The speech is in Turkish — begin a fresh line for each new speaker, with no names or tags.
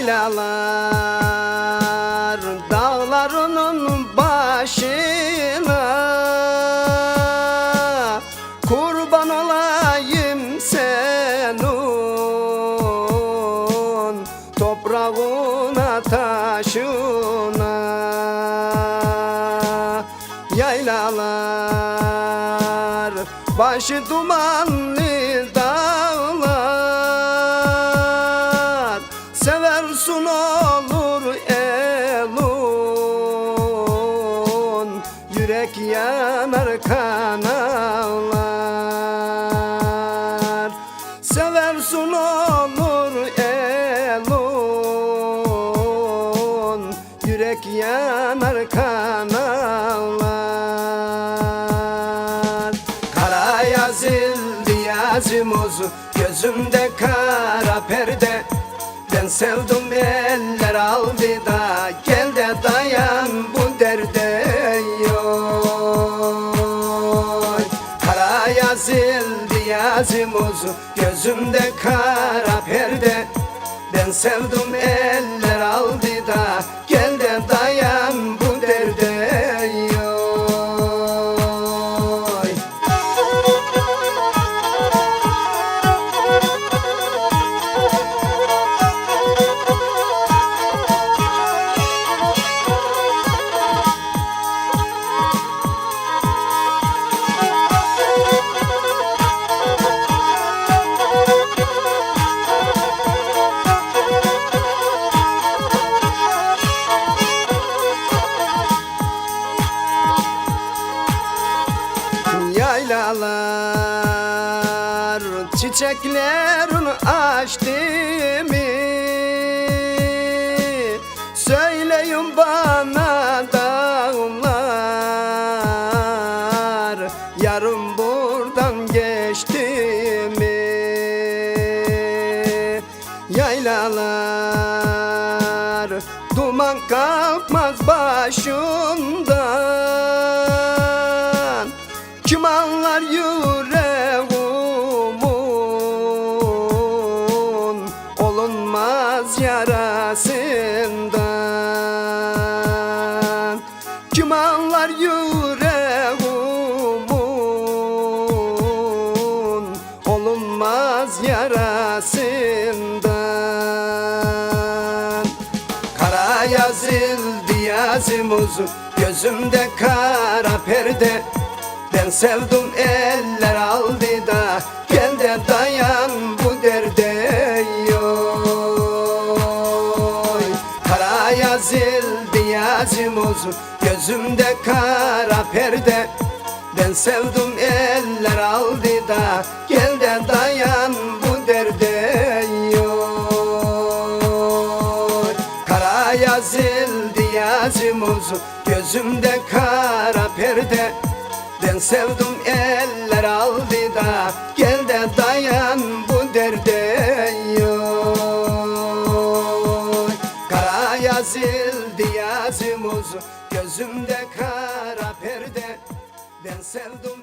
Yaylalar dağlarının başına. Kurban olayım senin Toprağına taşına. Yaylalar başı dumanlı dağlar Yürek yanar kan ağlar. Seversun olur elun. Yürek yanar kan ağlar. Kara yazıldı yazımız Gözümde kara perde. Ben sevdim eller aldı da yazıldı yazımız Gözümde kara perde. Ben sevdim eller Yaylalar çiçeklerin açtı mı? Söyleyin bana dağlar Yarın buradan geçti mi? Yaylalar duman kalkmaz başından kim anlar yüreğimin Olunmaz yarasından. Kim anlar yüreğimin Olunmaz yarasından. Kara yazıldı yazımız Gözümde kara perde Ben sevdim eller aldı da Gel de dayan bu derde yoy. Kara yazıldı yazımız Gözümde kara perde. Ben sevdim eller aldı da Gel de dayan bu derde yoy. Kara yazıldı yazımız Gözümde kara perde Ben sevdim eller aldı da Gel de dayan bu derde yoy. Kara yazıldı yazımız Gözümde kara perde. Ben sevdim